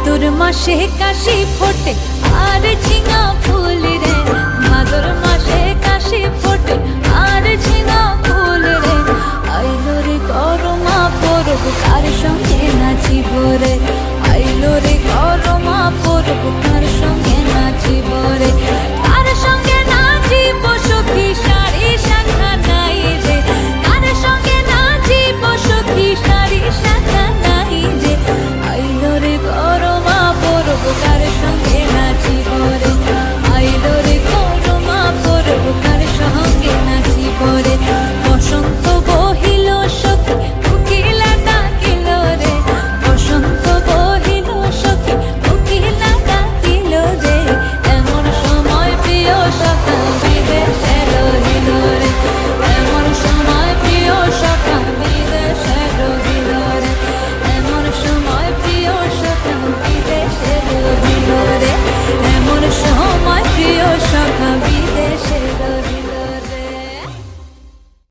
ভাদর মাসে কাশি ফোটে, আর ঝিঙা ফুল রে। মাদুর মাসে কাশি ফোটে, আর ঝিঙা ফুল রে। আইলো রে করমা পরব, কার সঙ্গে নাচিব রে?